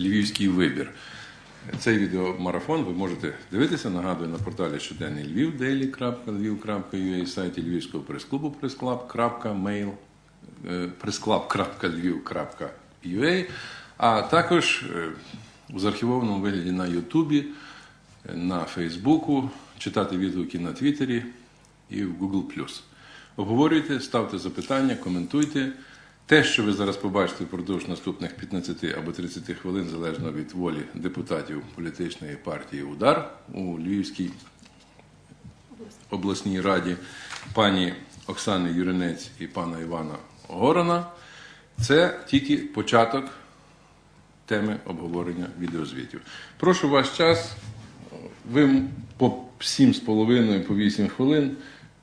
Львівський вибір. Цей відеомарафон ви можете дивитися, нагадую, на порталі щоденний Львів, daily.lviv.ua, сайті Львівського прес-клубу пресклаб.mail, е, pressclub.lviv.ua, а також е, у заархівованому вигляді на Ютубі, е, на Фейсбуку, читати відгуки на Твіттері і в Google+. Обговорюйте, ставте запитання, коментуйте. Те, що ви зараз побачите впродовж наступних 15 або 30 хвилин, залежно від волі депутатів політичної партії Удар у Львівській обласній раді, пані Оксани Юринець і пана Івана Горона, це тільки початок теми обговорення відеозвітів. Прошу ваш час. Ви по 7,5, по 8 хвилин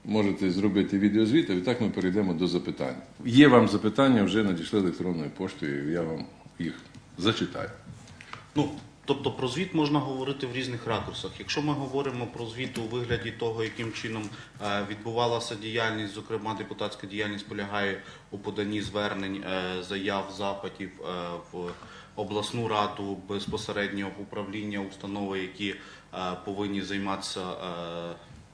можете зробити відеозвіт, а відтак ми перейдемо до запитань. Є вам запитання, вже надійшли електронною поштою, я вам їх зачитаю. Ну, тобто про звіт можна говорити в різних ракурсах. Якщо ми говоримо про звіт у вигляді того, яким чином е, відбувалася діяльність, зокрема депутатська діяльність полягає у поданні звернень, е, заяв, запитів е, в обласну раду безпосередньо в управління установи, які повинні займатися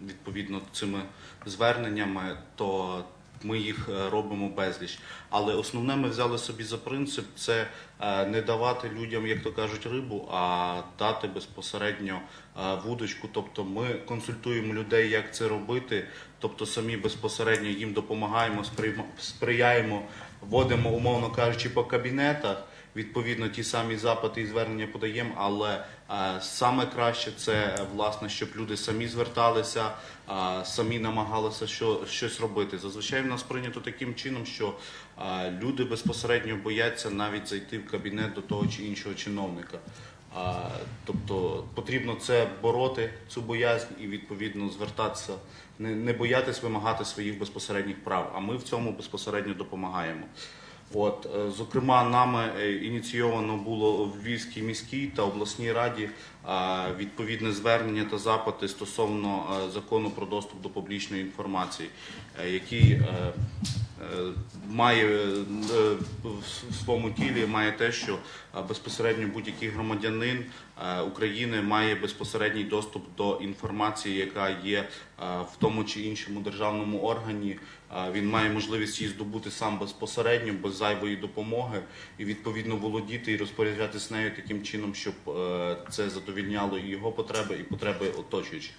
відповідно цими зверненнями, то ми їх е, робимо безліч. Але основне ми взяли собі за принцип це е, не давати людям, як то кажуть, рибу, а дати безпосередньо е, вудочку. Тобто ми консультуємо людей, як це робити, тобто самі безпосередньо їм допомагаємо, сприяємо, вводимо, умовно кажучи, по кабінетах. Відповідно, ті самі запити і звернення подаємо, але е, саме краще це е, власне, щоб люди самі зверталися, е, самі намагалися щось робити. Зазвичай в нас прийнято таким чином, що люди безпосередньо бояться навіть зайти в кабінет до того чи іншого чиновника. Тобто потрібно це бороти, цю боязнь і відповідно звертатися, не боятись вимагати своїх безпосередніх прав. А ми в цьому безпосередньо допомагаємо. От, е, зокрема, нами е, ініційовано було в Львівській міській та обласній раді е, відповідне звернення та запити стосовно закону про доступ до публічної інформації, який має в своєму тілі має те, що безпосередньо будь-який громадянин України має безпосередній доступ до інформації, яка є в тому чи іншому державному органі. Він має можливість її здобути сам безпосередньо, без зайвої допомоги, і відповідно володіти і розпоряджатися нею таким чином, щоб е, це задовільняло і його потреби, і потреби оточуючих.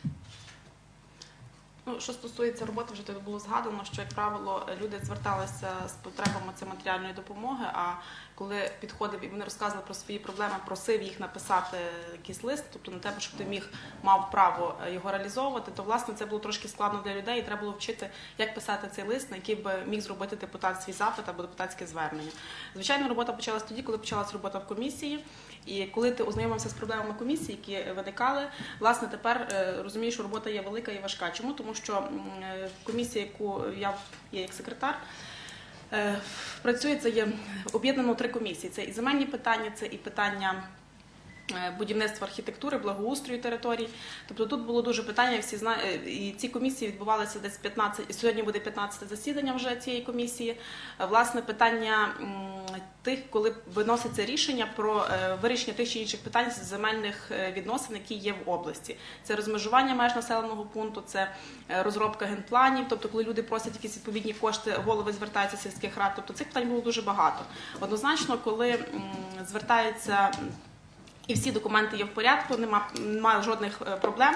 Ну, що стосується роботи, вже тут було згадано, що як правило люди зверталися з потребами цієї матеріальної допомоги. А коли підходив і вони розказували про свої проблеми, просив їх написати якийсь лист, тобто на тебе, щоб ти міг мав право е, його реалізовувати, то власне це було трошки складно для людей, і треба було вчити, як писати цей лист, на який би міг зробити депутат свій запит або депутатське звернення. Звичайно, робота почалась тоді, коли почалась робота в комісії. І коли ти ознайомився з проблемами комісії, які виникали, власне, тепер е, розумієш, що робота є велика і важка. Чому? Тому що е, комісія, яку я є як секретар, працює це є об'єднано три комісії. Це і земельні питання, це і питання. Е, Будівництва архітектури, благоустрою територій. Тобто тут було дуже питання. Всі зна... е, і ці комісії відбувалися десь 15, і сьогодні буде 15 засідання вже цієї комісії. Е, Власне, питання тих, коли виноситься рішення про вирішення тих чи інших питань з земельних відносин, які є в області. Це розмежування меж населеного пункту, це розробка генпланів. Тобто, коли люди просять якісь відповідні кошти, голови звертаються сільських рад. Тобто цих питань було дуже багато. Однозначно, коли звертаються. І всі документи є в порядку, нема, нема жодних е, проблем,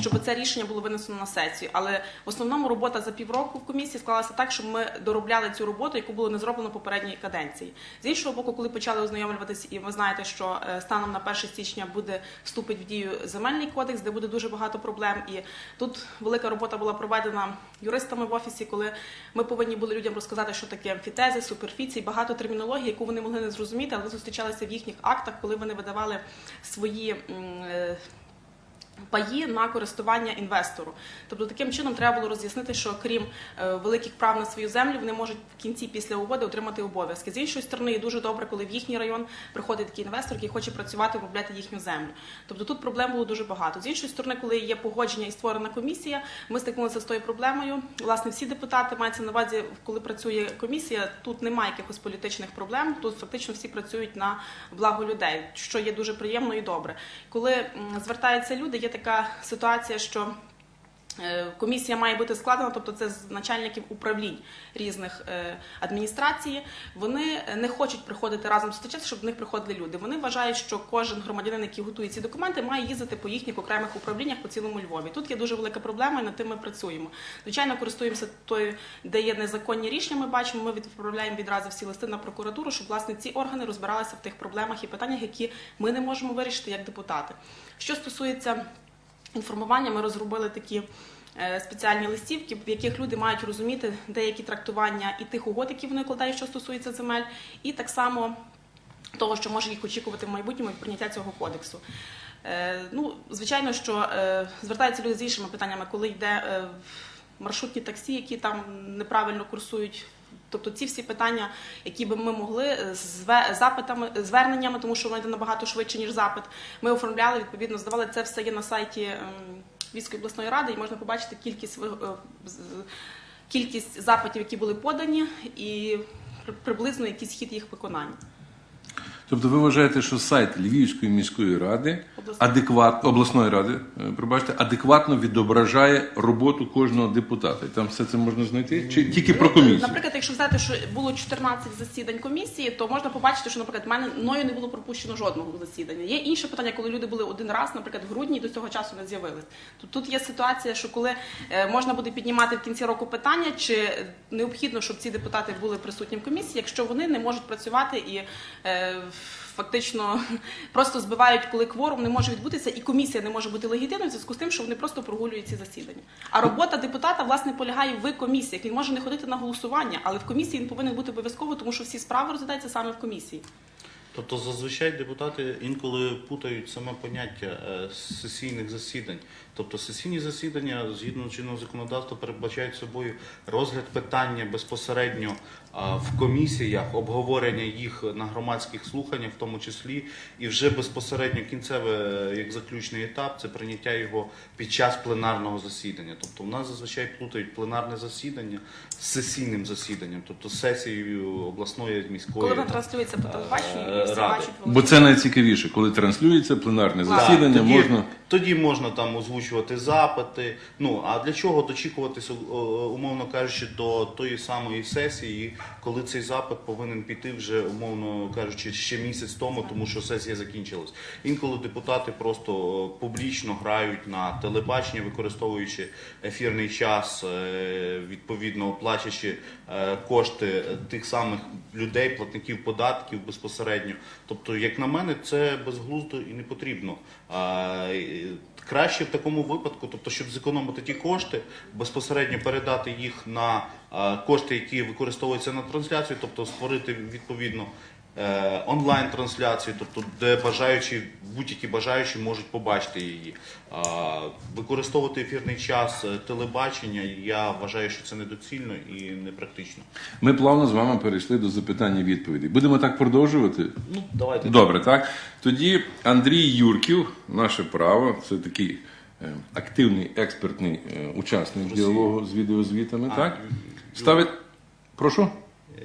щоб це рішення було винесено на сесію. Але в основному робота за півроку в комісії склалася так, щоб ми доробляли цю роботу, яку було не зроблено попередній каденції. З іншого боку, коли почали ознайомлюватися, і ви знаєте, що е, станом на 1 січня буде вступить в дію земельний кодекс, де буде дуже багато проблем. І тут велика робота була проведена юристами в офісі, коли ми повинні були людям розказати, що таке амфітези, суперфіції, багато термінології, яку вони могли не зрозуміти, але зустрічалися в їхніх актах, коли вони видавали свої. Паї на користування інвестору, тобто таким чином треба було роз'яснити, що крім е, великих прав на свою землю, вони можуть в кінці після угоди отримати обов'язки. З іншої сторони, є дуже добре, коли в їхній район приходить такий інвестор, який хоче працювати, обробляти їхню землю. Тобто тут проблем було дуже багато. З іншої сторони, коли є погодження і створена комісія, ми стикнулися з тою проблемою. Власне, всі депутати мається на увазі, коли працює комісія, тут немає якихось політичних проблем. Тут фактично всі працюють на благо людей, що є дуже приємно і добре. Коли звертаються люди, є така ситуація, що Е, Комісія має бути складена, тобто це з начальників управлінь різних е, адміністрацій. Вони не хочуть приходити разом зустрічатися, щоб в них приходили люди. Вони вважають, що кожен громадянин, який готує ці документи, має їздити по їхніх окремих управліннях по цілому Львові. Тут є дуже велика проблема, і над тим ми працюємо. Звичайно, користуємося тою, де є незаконні рішення. Ми бачимо, ми відправляємо відразу всі листи на прокуратуру, щоб власне ці органи розбиралися в тих проблемах і питаннях, які ми не можемо вирішити як депутати. Що стосується інформування ми розробили такі е, спеціальні листівки, в яких люди мають розуміти деякі трактування і тих угод, які вони вкладають, що стосується земель, і так само того, що може їх очікувати в майбутньому від прийняття цього кодексу. Е, Ну, звичайно, що е, звертаються люди з іншими питаннями, коли йде маршрутні таксі, які там неправильно курсують. Тобто ці всі питання, які би ми могли е, з запитами, зверненнями, тому що йде набагато швидше, ніж запит. Ми оформляли, відповідно, здавали це все є на сайті військової Львівської обласної ради, і можна побачити кількість е, кількість запитів, які були подані, і при- приблизно якийсь хід їх виконання. Тобто ви вважаєте, що сайт Львівської міської ради адекват обласної ради, е, пробачте, адекватно відображає роботу кожного депутата. І там все це можна знайти? Чи тільки про комісію? Наприклад, якщо взяти, що було 14 засідань комісії, то можна побачити, що, наприклад, мене мною не було пропущено жодного засідання. Є інше питання, коли люди були один раз, наприклад, в грудні і до цього часу не з'явились. Тут, тут є ситуація, що коли е, можна буде піднімати в кінці року питання, чи необхідно, щоб ці депутати були присутні в комісії, якщо вони не можуть працювати і е, фактично просто збивають, коли кворум не може відбутися, і комісія не може бути легітимною в зв'язку з тим, що вони просто прогулюють ці засідання. А робота депутата власне полягає в комісіях. Він може не ходити на голосування, але в комісії він повинен бути обов'язково, тому що всі справи розглядаються саме в комісії. Тобто зазвичай депутати інколи путають саме поняття е, сесійних засідань. Тобто сесійні засідання згідно чинного законодавства передбачають собою розгляд питання безпосередньо в комісіях, обговорення їх на громадських слуханнях, в тому числі, і вже безпосередньо кінцеве як заключний етап це прийняття його під час пленарного засідання. Тобто, в нас зазвичай плутають пленарне засідання з сесійним засіданням, тобто сесією обласної міської Коли вона транслюється по телебаченню, і всі Ради. бачать Бо це найцікавіше, коли транслюється пленарне засідання, можна. Тоді можна там озвучувати запити. Ну а для чого дочікуватися, умовно кажучи, до тої самої сесії, коли цей запит повинен піти вже, умовно кажучи, ще місяць тому, тому що сесія закінчилась. Інколи депутати просто публічно грають на телебаченні, використовуючи ефірний час, е, відповідно оплачуючи е, кошти тих самих людей, платників податків безпосередньо. Тобто, як на мене, це безглуздо і не потрібно. І Краще в такому випадку, тобто, щоб зекономити ті кошти, безпосередньо передати їх на кошти, які використовуються на трансляцію, тобто створити відповідно е, онлайн-трансляцію, тобто де бажаючі, будь-які бажаючі можуть побачити її. Використовувати ефірний час е, телебачення, я вважаю, що це недоцільно і непрактично. Ми плавно з вами перейшли до запитань і відповідей. Будемо так продовжувати. Ну, давайте. Добре, так. Тоді Андрій Юрків, наше право, це такий е, активний експертний е, учасник діалогу з відеозвітами, А, так? Ставить. Прошу?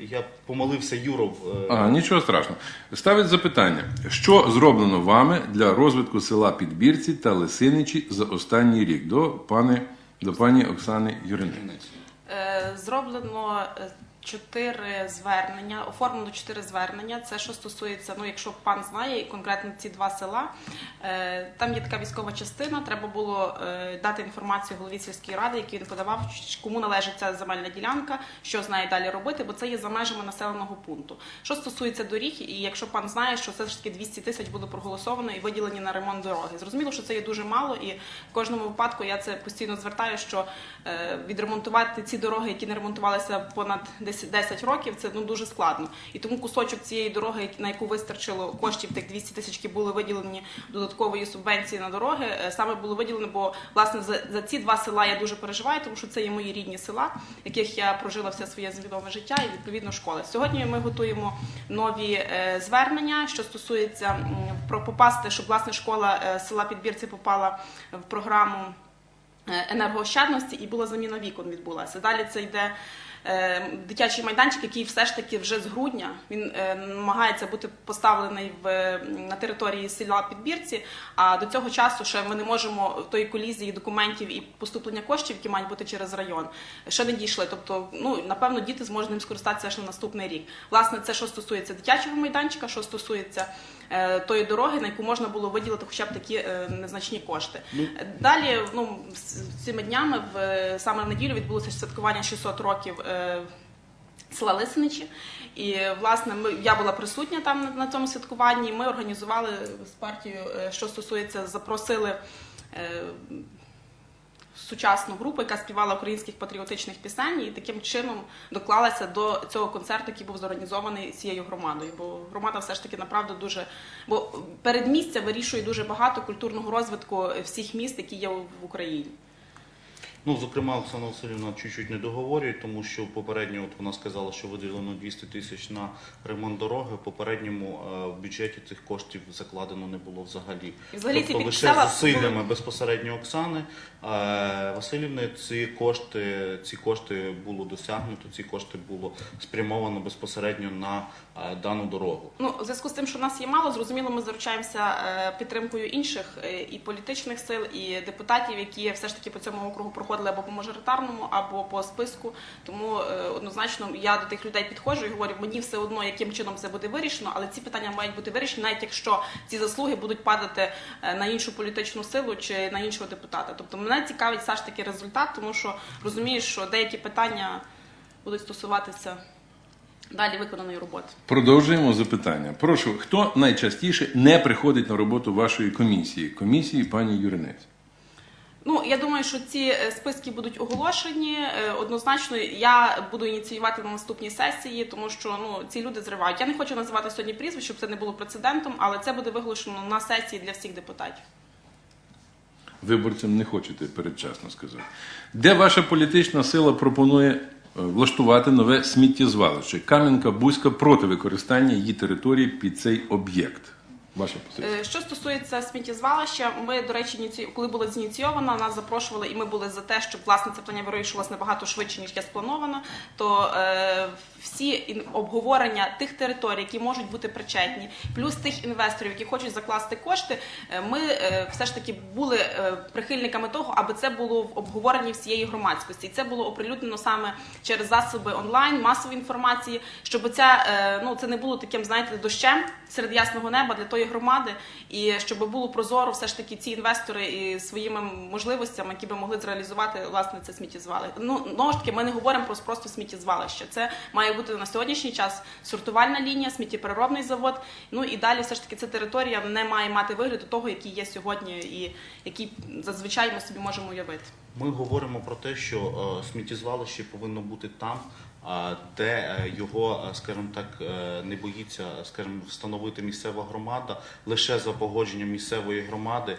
Я помолився Юров. а Ага, нічого страшного. Ставить запитання: що зроблено вами для розвитку села Підбірці та Лисиничі за останній рік? До пани, до пані Оксани Юринець. Е, Зроблено е, чотири звернення, оформлено чотири звернення. Це що стосується, ну якщо пан знає, конкретно ці два села. Е, Там є така військова частина. Треба було е, дати інформацію голові сільської ради, який він подавав, кому належить ця земельна ділянка, що з нею далі робити, бо це є за межами населеного пункту. Що стосується доріг, і якщо пан знає, що все ж таки 200 тисяч було проголосовано і виділені на ремонт дороги. Зрозуміло, що це є дуже мало, і в кожному випадку я це постійно звертаю, що е, відремонтувати ці дороги, які не ремонтувалися понад 10 10 10 років, це ну дуже складно. І тому кусочок цієї дороги, на яку вистачило коштів, тих 200 тисяч, які були виділені додаткової субвенції на дороги, е, саме було виділено, бо власне за, за ці два села я дуже переживаю, тому що це є мої рідні села, яких я прожила все своє свідоме життя і відповідно школи. Сьогодні ми готуємо нові е, звернення, що стосується про попасти, щоб власне школа е, села Підбірці попала в програму енергоощадності і була заміна вікон відбулася. Далі це йде дитячий майданчик, який все ж таки вже з грудня він е, намагається бути поставлений в е, на території села Підбірці. А до цього часу ще ми не можемо тої колізії документів і поступлення коштів, які мають бути через район, ще не дійшли. Тобто, ну напевно, діти зможуть ним скористатися аж на наступний рік. Власне, це що стосується дитячого майданчика, що стосується е, тої дороги, на яку можна було виділити хоча б такі е, незначні кошти. Далі, ну цими днями, в е, саме в неділю відбулося святкування 600 років. е, Села Лисиничі, і власне ми я була присутня там на, на цьому святкуванні. Ми організували з партією, е, що стосується, запросили е, сучасну групу, яка співала українських патріотичних пісень, і таким чином доклалася до цього концерту, який був зорганізований цією громадою. Бо громада все ж таки направду дуже бо передмістя вирішує дуже багато культурного розвитку всіх міст, які є в Україні. Ну, зокрема, Оксана Васильівна чуть-чуть не договорює, тому що попередньо от вона сказала, що виділено 200 тисяч на ремонт дороги. В попередньому е, в бюджеті цих коштів закладено не було взагалі. І взагалі ці тобто лише підсела- зусиллями безпосередньо Оксани е, Васильівни ці кошти, ці кошти було досягнуто, ці кошти було спрямовано безпосередньо на е, дану дорогу. Ну, у зв'язку з тим, що нас є мало, зрозуміло, ми заручаємося е, підтримкою інших е, і політичних сил, і депутатів, які все ж таки по цьому округу проходили або по мажоритарному, або по списку. Тому е, однозначно я до тих людей підходжу і говорю, мені все одно, яким чином це буде вирішено, але ці питання мають бути вирішені, навіть якщо ці заслуги будуть падати е, на іншу політичну силу чи на іншого депутата. Тобто мене цікавить все ж таки результат, тому що розумію, що деякі питання будуть стосуватися далі виконаної роботи. Продовжуємо запитання. Прошу, хто найчастіше не приходить на роботу вашої комісії? Комісії пані Юринець. Ну, я думаю, що ці е, списки будуть оголошені. Е, Однозначно, я буду ініціювати на наступній сесії, тому що ну ці люди зривають. Я не хочу називати сьогодні прізвищ, щоб це не було прецедентом, але це буде виголошено на сесії для всіх депутатів. Виборцям не хочете передчасно сказати. Де ваша політична сила пропонує е, влаштувати нове сміттєзвалище? Кам'янка Бузька проти використання її території під цей об'єкт. Ваша позиція. Е, Що стосується сміттєзвалища, ми, до речі, ініці- коли було зініційовано, нас запрошували, і ми були за те, щоб власне це питання вирішувалося набагато швидше, ніж я сплановано. То е, всі обговорення тих територій, які можуть бути причетні, плюс тих інвесторів, які хочуть закласти кошти, е, ми е, все ж таки були е, прихильниками того, аби це було в обговоренні всієї громадськості. І це було оприлюднено саме через засоби онлайн, масової інформації, щоб ця ну це не було таким, знаєте, дощем серед ясного неба для тої громади, і щоб було прозоро, все ж таки ці інвестори і своїми можливостями, які би могли зреалізувати власне це сміттєзвалище. Ну знову ж таки, ми не говоримо про просто сміттєзвалище. Це має бути на сьогоднішній час сортувальна лінія, сміттєпереробний завод. Ну і далі, все ж таки, ця територія не має мати вигляду того, який є сьогодні, і який зазвичай ми собі можемо уявити. Ми говоримо про те, що е, сміттєзвалище повинно бути там, де е, його, е, скажімо так, не боїться, скажімо, встановити місцева громада лише за погодженням місцевої громади,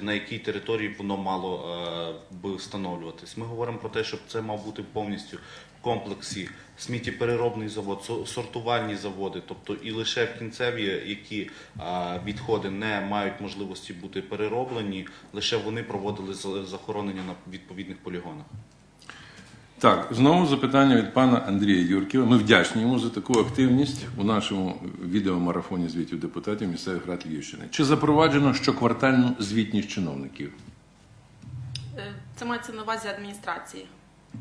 на якій території воно мало би встановлюватись. Ми говоримо про те, щоб це мав бути повністю комплексі сміттєпереробний завод, сортувальні заводи, тобто і лише в кінцеві, які відходи не мають можливості бути перероблені, лише вони проводили за- захоронення на відповідних полігонах. Так, знову запитання від пана Андрія Юрківа. Ми вдячні йому за таку активність у нашому відеомарафоні звітів депутатів місцевих рад Львівщини. Чи запроваджено щоквартальну звітність чиновників? Е, Це мається на увазі адміністрації.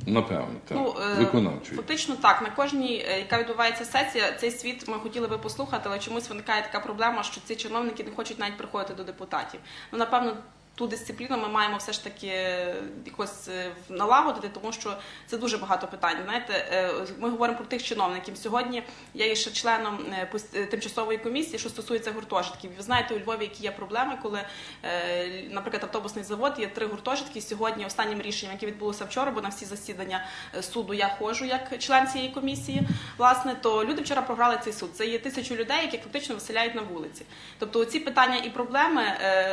Напевно, так. е, Виконавчої. Фактично так. На кожній, е, яка відбувається сесія, цей світ ми хотіли би послухати, але чомусь виникає така проблема, що ці чиновники не хочуть навіть приходити до депутатів. Ну, напевно, ту дисципліну ми маємо все ж таки якось е, налагодити, тому що це дуже багато питань. Знаєте, е, ми говоримо про тих чиновників. Сьогодні я є ще членом е, тимчасової комісії, що стосується гуртожитків. Ви знаєте, у Львові які є проблеми, коли, наприклад, автобусний завод є три гуртожитки. Сьогодні останнім рішенням, яке відбулося вчора, бо на всі засідання суду я ходжу як член цієї комісії. Власне, то люди вчора програли цей суд. Це є тисячу людей, які фактично виселяють на вулиці. Тобто, ці питання і проблеми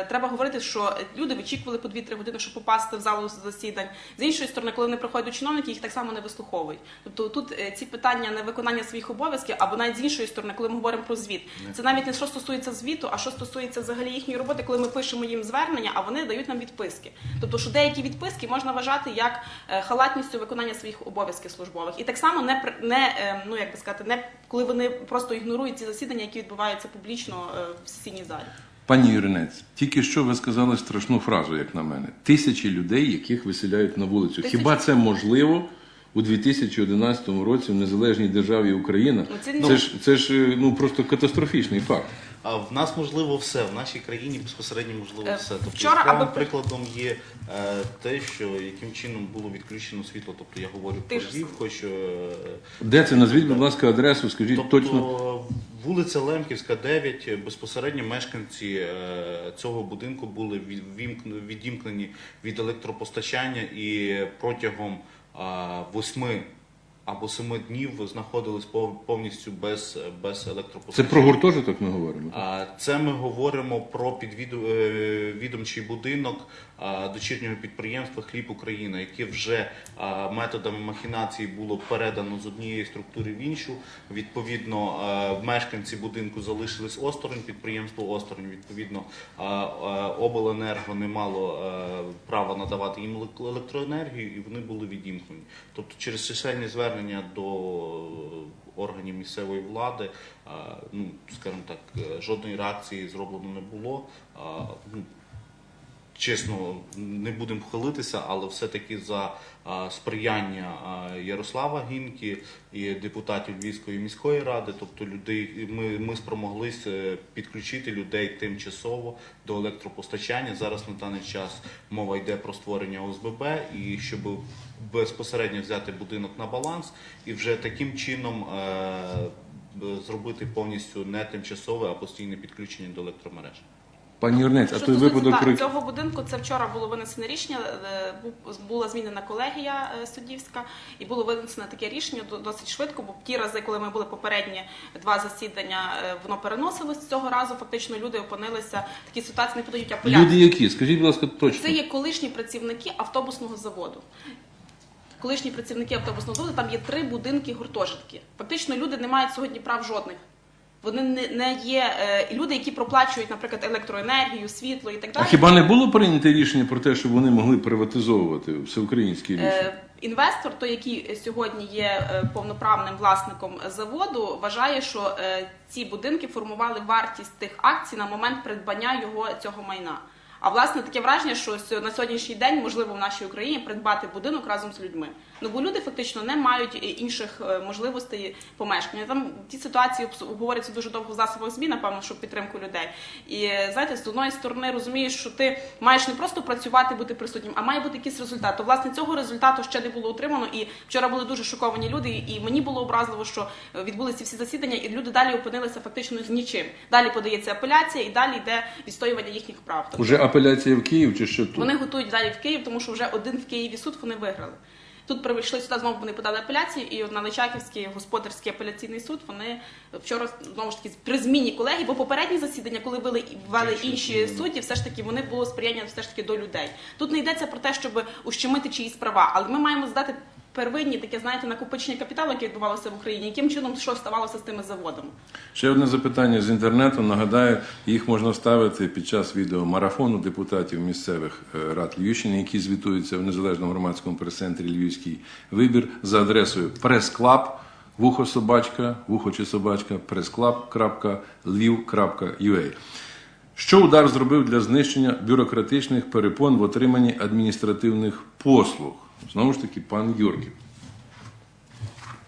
треба говорити, що люди вичікували по 2-3 години, щоб попасти в залу засідань. З іншої сторони, коли вони приходять до чиновників, їх так само не вислуховують. Тобто тут е, ці питання невиконання своїх обов'язків, або навіть з іншої сторони, коли ми говоримо про звіт, це навіть не що стосується звіту, а що стосується взагалі їхньої роботи, коли ми пишемо їм звернення, а вони дають нам відписки. Тобто, що деякі відписки можна вважати як е, халатністю виконання своїх обов'язків службових, і так само не не е, ну як би сказати, не коли вони просто ігнорують ці засідання, які відбуваються публічно в сесійній залі. Пані Юринець, тільки що ви сказали страшну фразу, як на мене. Тисячі людей, яких виселяють на вулицю. Тисячі. Хіба це можливо у 2011 році в незалежній державі Україна? Ну, це- Це ж це ж е, ну просто катастрофічний факт. А в нас можливо все, в нашій країні безпосередньо можливо Е, все. Тобто вчора, яскравим аби- прикладом є е, те, що яким чином було відключено світло. Тобто я говорю про Тиша. Львів, хочу е, Де це? Назвіть, будь ласка, адресу, скажіть Тобто точно. вулиця Лемківська, 9, безпосередньо мешканці е, цього будинку були від- вімкн- відімкнені від електропостачання і протягом восьми або семи днів знаходились пов- повністю без, без Це про гуртожиток ми говоримо. А, Це ми говоримо про підвідомчий будинок а, дочірнього підприємства Хліб Україна, яке вже методами махінації було передано з однієї структури в іншу. Відповідно, мешканці будинку залишились осторонь, підприємство осторонь. Відповідно, обленерго не мало права надавати їм електроенергію, і вони були відімкнені. Тобто, через чисельні звернення до органів місцевої влади, ну скажімо так, е, жодної реакції зроблено не було. Чесно, не будемо хвалитися, але все-таки за сприяння Ярослава Гінки і депутатів Львівської міської ради, тобто людей, ми, ми спромоглися е, підключити людей тимчасово до електропостачання. Зараз на даний час мова йде про створення ОСББ і щоб безпосередньо взяти будинок на баланс і вже таким чином е, зробити повністю не тимчасове, а постійне підключення до електромереж. Пані Юринець, а той випадок про цього будинку, це вчора було винесене рішення. е, Була змінена колегія е, суддівська, і було винесено таке рішення до- досить швидко. Бо ті рази, коли ми були попередні два засідання, е, воно переносилось цього разу. Фактично люди опинилися в такій ситуації, не подають апеляцію. люди, які скажіть, будь ласка, точно. Це є колишні працівники автобусного заводу. Колишні працівники автобусного заводу, там є три будинки гуртожитки. Фактично люди не мають сьогодні прав жодних. Вони не, не є е, люди, які проплачують, наприклад, електроенергію, світло і так А далі. хіба не було прийнято рішення про те, щоб вони могли приватизовувати всеукраїнське рішення? Е, Інвестор, той, який сьогодні є е, повноправним власником заводу, вважає, що е, ці будинки формували вартість тих акцій на момент придбання його цього майна. А власне таке враження, що на сьогоднішній день можливо в нашій Україні придбати будинок разом з людьми. Ну бо люди фактично не мають інших е, можливостей помешкання. Там ті ситуації обговорюються дуже довго в засобах ЗМІ, напевно, щоб підтримку людей. І знаєте, з одної сторони розумієш, що ти маєш не просто працювати, бути присутнім, а має бути якийсь результат. То власне цього результату ще не було отримано. І вчора були дуже шоковані люди, і мені було образливо, що е, відбулися всі засідання, і люди далі опинилися фактично з нічим. Далі подається апеляція, і далі йде відстоювання їхніх прав. Тобто Уже апеляція в Київ чи що тут? вони готують далі в Київ, тому що вже один в Києві суд вони виграли. Тут прийшли сюди, знову вони подали апеляції, і на Личаківський господарський апеляційний суд вони вчора знову ж таки при зміні колегії, бо попередні засідання, коли вели, ввели Інші судді, все ж таки вони було сприяння все ж таки до людей. Тут не йдеться про те, щоб ущемити чиїсь права, але ми маємо здати первинні таке, знаєте, накопичення капіталу, яке відбувалося в Україні, яким чином що ставалося з тими заводами. Ще одне запитання з інтернету. Нагадаю, їх можна ставити під час відеомарафону депутатів місцевих е, рад Львівщини, які звітуються в незалежному громадському прес-центрі Львівський вибір за адресою прес-клаб, вухо собачка, вухо чи собачка, pressclub.lviv.ua. Що удар зробив для знищення бюрократичних перепон в отриманні адміністративних послуг? Знову ж таки, пан Юрків.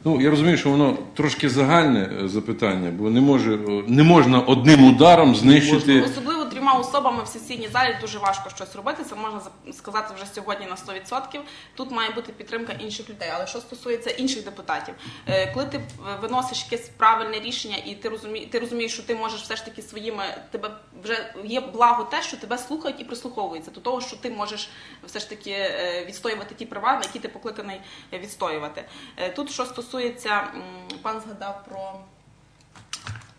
Ну, я розумію, що воно трошки загальне е, запитання, бо не може е, не можна одним ударом знищити. Особливо трьома особами в сесійній залі дуже важко щось робити. Це можна за- сказати вже сьогодні на 100%. Тут має бути підтримка інших людей. Але що стосується інших депутатів, е, коли ти е, виносиш якесь правильне рішення, і ти розумієш, ти розумієш, що ти можеш все ж таки своїми тебе вже є благо те, що тебе слухають і прислуховуються до того, що ти можеш все ж таки е, відстоювати ті права, на які ти покликаний відстоювати. Тут що стосується, пан згадав про.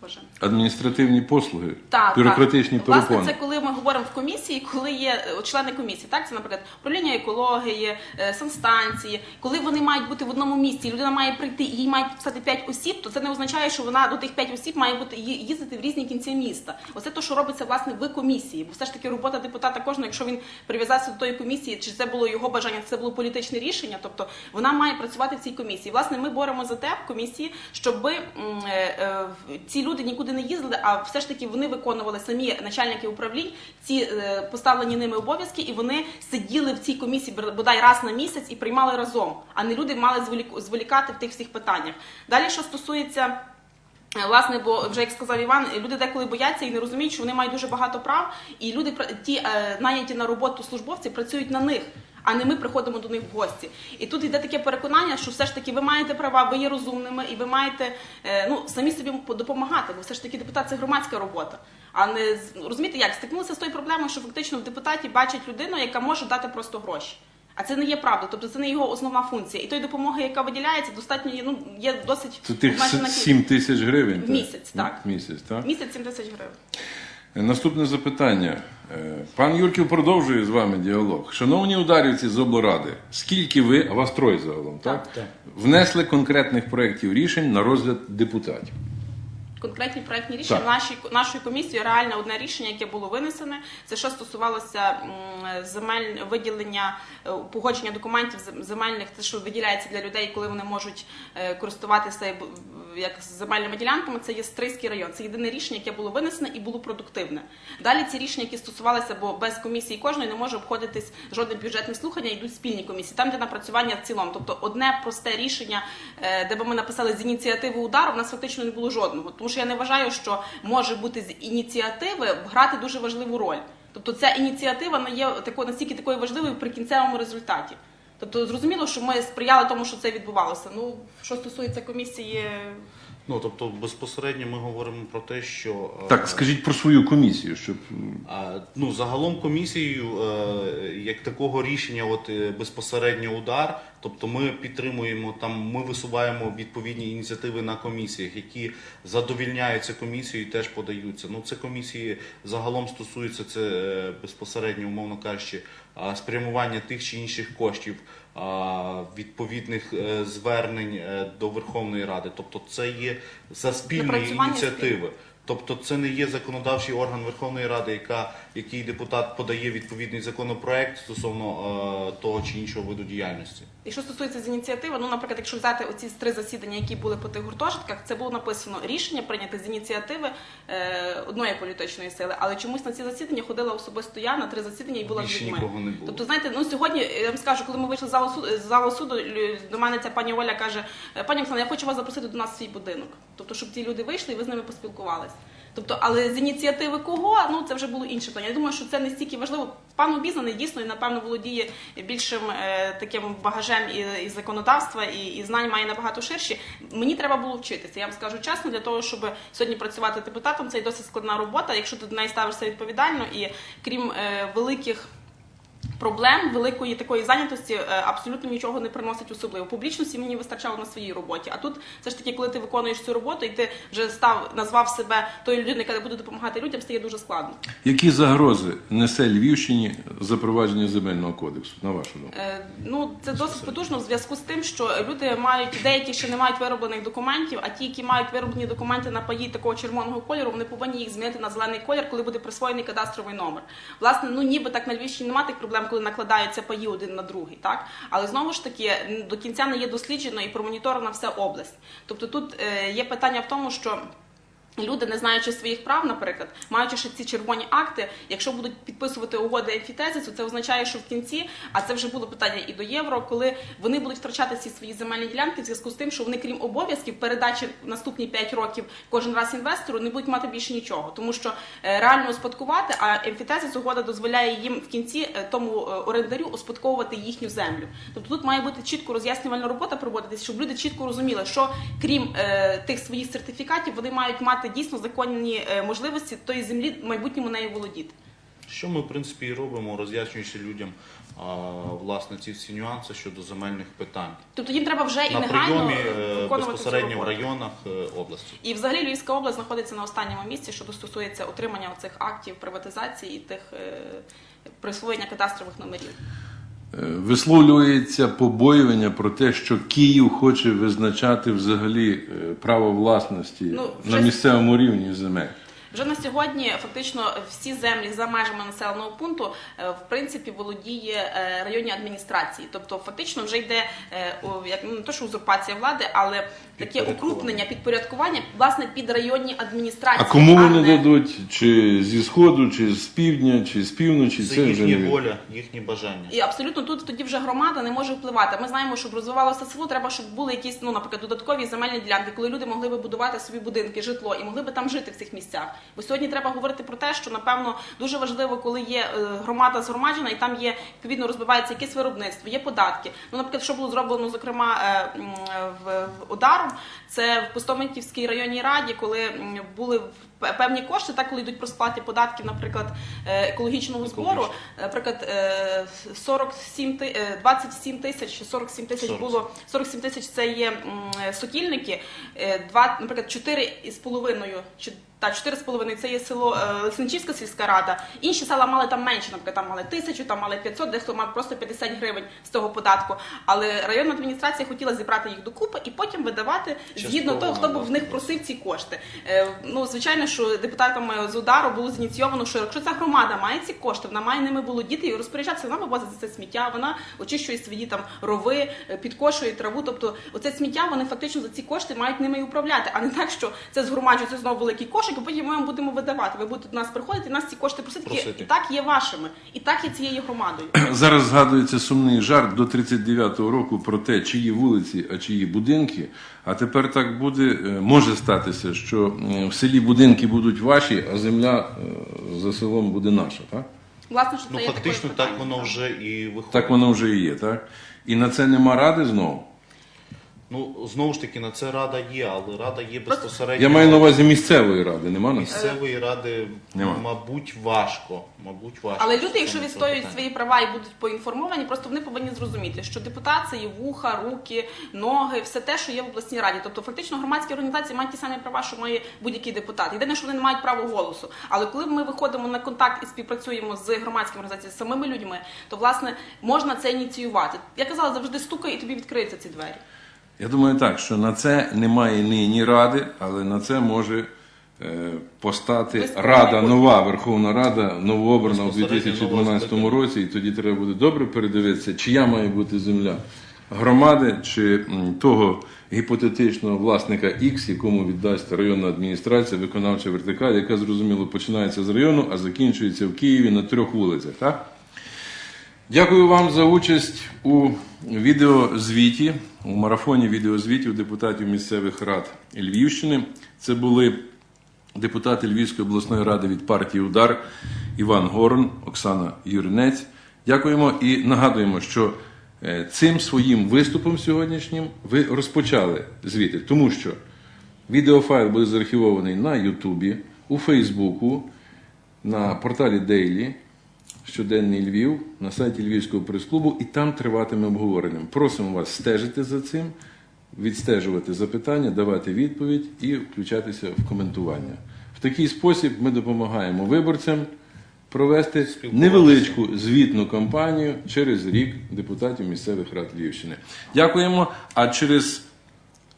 Боже. Адміністративні послуги, Так, бюрократичні так. Власне, це коли ми говоримо в комісії, коли є е, члени комісії, так це, наприклад, управління екології, е, санстанції, коли вони мають бути в одному місці, і людина має прийти і їй мають підписати 5 осіб, то це не означає, що вона до тих 5 осіб має бути їздити в різні кінці міста. Оце те, що робиться власне в комісії. Бо все ж таки робота депутата кожного, якщо він прив'язався до тої комісії, чи це було його бажання, чи це було політичне рішення. Тобто вона має працювати в цій комісії. Власне, ми боремо за те в комісії, щоб е, ці люди нікуди не їздили, а все ж таки вони виконували самі начальники управлінь ці е, поставлені ними обов'язки, і вони сиділи в цій комісії бодай раз на місяць і приймали разом, а не люди мали зволік- зволікати в тих всіх питаннях. Далі, що стосується. Е, Власне, бо вже як сказав Іван, люди деколи бояться і не розуміють, що вони мають дуже багато прав, і люди ті е, наняті на роботу службовці працюють на них. А не ми приходимо до них в гості. І тут йде таке переконання, що все ж таки ви маєте права, ви є розумними, і ви маєте е, ну самі собі допомагати, бо все ж таки депутат це громадська робота. А не з- розумієте, як стикнулися з тою проблемою, що фактично в депутаті бачать людину, яка може дати просто гроші. А це не є правда, тобто це не його основна функція. І тої допомоги, яка виділяється, достатньо є, ну є досить Це тих 7 тисяч гривень. В місяць, так. Місяць, так? Місяць 7 тисяч гривень. Наступне запитання. Е, Пан Юрків продовжує з вами діалог. Шановні ударівці з облради, скільки ви, а вас троє загалом, так? Так. Внесли конкретних проєктів рішень на розгляд депутатів? Конкретні проектні рішення Так. нашої нашої комісії реально одне рішення, яке було винесене. Це що стосувалося земель виділення е, погодження документів земельних, те, що виділяється для людей, коли вони можуть е, користуватися як земельними ділянками. Це є Стрийський район. Це єдине рішення, яке було винесене і було продуктивне. Далі ці рішення, які стосувалися, бо без комісії кожної не може обходитись жодним бюджетним слухання, йдуть спільні комісії. Там де напрацювання в цілому. Тобто одне просте рішення, е, де би ми написали з ініціативи удару, в нас фактично не було жодного. Тому що я не вважаю, що може бути з ініціативи грати дуже важливу роль. Тобто ця ініціатива не є тако, настільки такою важливою при кінцевому результаті. Тобто зрозуміло, що ми сприяли тому, що це відбувалося. Ну, що стосується комісії, Ну тобто безпосередньо ми говоримо про те, що е, Так, скажіть про свою комісію, щоб ну, загалом комісією, е, як такого рішення, от е, безпосередньо удар, тобто ми підтримуємо там, ми висуваємо відповідні ініціативи на комісіях, які задовільняються комісією і теж подаються. Ну, це комісії загалом стосується це безпосередньо, умовно кажучи, спрямування тих чи інших коштів. Відповідних е, звернень е, до Верховної Ради, тобто це є за Напрацювання ініціативи. Тобто це не є законодавчий орган Верховної Ради, яка, який депутат подає відповідний законопроект стосовно е, того чи іншого виду діяльності. І що стосується з ініціативи, ну, наприклад, якщо взяти оці три засідання, які були по тих гуртожитках, це було написано рішення прийняти з ініціативи е, одної політичної сили, але чомусь на ці засідання ходила особисто я на три засідання і була з людьми. нікого не було. Тобто, знаєте, ну сьогодні я вам скажу, коли ми вийшли з залу суду, з залу суду, до мене ця пані Оля каже: пані Оксана, я хочу вас запросити до нас в свій будинок. Тобто, щоб ті люди вийшли і ви з ними поспілкувалися. Тобто, але з ініціативи кого, ну це вже було інше питання. Я думаю, що це не стільки важливо. Пан обізнаний дійсно і напевно володіє більшим е, таким багажем і, і законодавства, і, і знань має набагато ширші. Мені треба було вчитися. Я вам скажу чесно, для того, щоб сьогодні працювати депутатом, це і досить складна робота. Якщо ти до неї ставишся відповідально, і крім е, великих проблем великої такої зайнятості е, абсолютно нічого не приносить особливо. Публічності мені вистачало на своїй роботі. А тут все ж таки, коли ти виконуєш цю роботу і ти вже став назвав себе тою людиною, яка буде допомагати людям, стає дуже складно. які загрози несе Львівщині запровадження земельного кодексу, на вашу думку? Е, Ну це досить потужно в зв'язку з тим, що люди мають деякі ще не мають вироблених документів, а ті, які мають вироблені документи на паї такого червоного кольору, вони повинні їх змінити на зелений колір, коли буде присвоєний кадастровий номер. Власне, ну ніби так на Львівщині немає тих проблем, коли накладаються паї один на другий, так але знову ж таки до кінця не є досліджено і промоніторена вся область. Тобто тут е, є питання в тому, що. Люди, не знаючи своїх прав, наприклад, маючи ще ці червоні акти, якщо будуть підписувати угоди емфітезису, це означає, що в кінці, а це вже було питання і до євро, коли вони будуть втрачати ці свої земельні ділянки в зв'язку з тим, що вони, крім обов'язків, передачі наступні 5 років кожен раз інвестору, не будуть мати більше нічого, тому що е, реально успадкувати, а емфітезис угода дозволяє їм в кінці е, тому е, орендарю успадковувати їхню землю. Тобто тут має бути чітко роз'яснювальна робота проводитись, щоб люди чітко розуміли, що крім е, тих своїх сертифікатів, вони мають мати дійсно законні е, можливості тої землі в майбутньому нею володіти. Що ми, в принципі, і робимо, роз'яснюючи людям а, власне ці всі нюанси щодо земельних питань. Тобто їм треба вже і негайно прийомі е, безпосередньо в районах е, області. І взагалі Львівська область знаходиться на останньому місці, що стосується отримання цих актів приватизації і тих присвоєння кадастрових номерів. Е, Висловлюється побоювання про те, що Київ хоче визначати взагалі е, право власності Ну, на місцевому рівні земель. Вже на сьогодні фактично всі землі за межами населеного пункту е, в принципі володіє е, районні адміністрації. Тобто, фактично вже йде е, як ну, не то, що узурпація влади, але таке укрупнення, підпорядкування власне під районні адміністрації. А кому вони не- дадуть? Чи зі сходу, чи з півдня, чи з півночі? Це Це вже воля, їхні бажання. І абсолютно тут тоді вже громада не може впливати. Ми знаємо, щоб розвивалося село, треба, щоб були якісь, ну, наприклад, додаткові земельні ділянки, коли люди могли би будувати собі будинки, житло і могли би там жити в цих місцях. Бо сьогодні треба говорити про те, що напевно дуже важливо, коли є е, громада згромаджена, і там є відповідно розбивається якесь виробництво, є податки. Ну, наприклад, що було зроблено, зокрема е, в, в Ударом, це в Постоментівській районній раді, коли були певні кошти, так коли йдуть про сплаті податків, наприклад, е, екологічного збору. Наприклад, е, 47 ти- е, 27 тисяч, 47 тисяч 40. було 47 тисяч це є сокільники, е, два, наприклад, 4 із половиною та 4,5 це є село е, Лесничівська сільська рада. Інші села мали там менше, наприклад, там мали тисячу, там мали 500, дехто мав просто 50 гривень з того податку. Але районна адміністрація хотіла зібрати їх докупи і потім видавати згідно того, хто був в них просив ці кошти. Е, Ну, звичайно, що депутатами з удару було зініційовано, що якщо ця громада має ці кошти, вона має ними володіти і розпоряджатися, вона вивозить за це сміття, вона очищує свої там рови, е, підкошує траву. Тобто, оце сміття вони фактично за ці кошти мають ними і управляти, а не так, що це згромаджується знову великий кошик, а потім ми вам будемо видавати. Ви будете до нас приходити, і нас ці кошти просити. Просити. І так є вашими, і так є цією громадою. Зараз згадується сумний жарт до 39-го року про те, чиї вулиці, а чиї будинки. А тепер так буде, е, може статися, що е, в селі будинки будуть ваші, а земля е, за селом буде наша. Так, Власне, що це Ну є фактично так воно вже і виходить. так воно вже і є, так? І на це нема ради знову. Ну знову ж таки на це рада є, але рада є безпосередньо. Я маю на увазі місцевої ради, нема на місцевої ради, Нема. мабуть, важко. Мабуть, важко. Але люди, якщо відстоюють свої права і будуть поінформовані, просто вони повинні зрозуміти, що депутат це є вуха, руки, ноги, все те, що є в обласній раді. Тобто, фактично, громадські організації мають ті самі права, що має будь-який депутат. Єдине, що вони не мають права голосу. Але коли ми виходимо на контакт і співпрацюємо з громадськими організаціями, з самими людьми, то власне можна це ініціювати. Я казала, завжди стукай, і тобі відкриються ці двері. Я думаю так, що на це немає нині ради, але на це може е, постати Рада, нова Верховна Рада, новообрана у 2012 році, і тоді треба буде добре передивитися, чия має бути земля громади чи того гіпотетичного власника X, якому віддасть районна адміністрація, виконавча вертикаль, яка зрозуміло починається з району, а закінчується в Києві на трьох вулицях. Так? Дякую вам за участь у відеозвіті, у марафоні відеозвітів депутатів місцевих рад Львівщини. Це були депутати Львівської обласної ради від партії Удар Іван Горн, Оксана Юринець. Дякуємо і нагадуємо, що е, цим своїм виступом сьогоднішнім ви розпочали звіти, тому що відеофайл буде заархівований на Ютубі, у Фейсбуку, на порталі Daily, щоденний Львів, на сайті Львівського прес-клубу, і там триватиме обговорення. Просимо вас стежити за цим, відстежувати запитання, давати відповідь і включатися в коментування. В такий спосіб ми допомагаємо виборцям провести невеличку звітну кампанію через рік депутатів місцевих рад Львівщини. Дякуємо. А через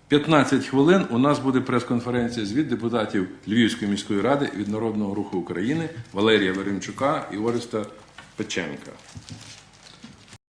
15 хвилин у нас буде прес-конференція звіт депутатів Львівської міської ради від Народного руху України Валерія Веремчука і Ореста Печенка.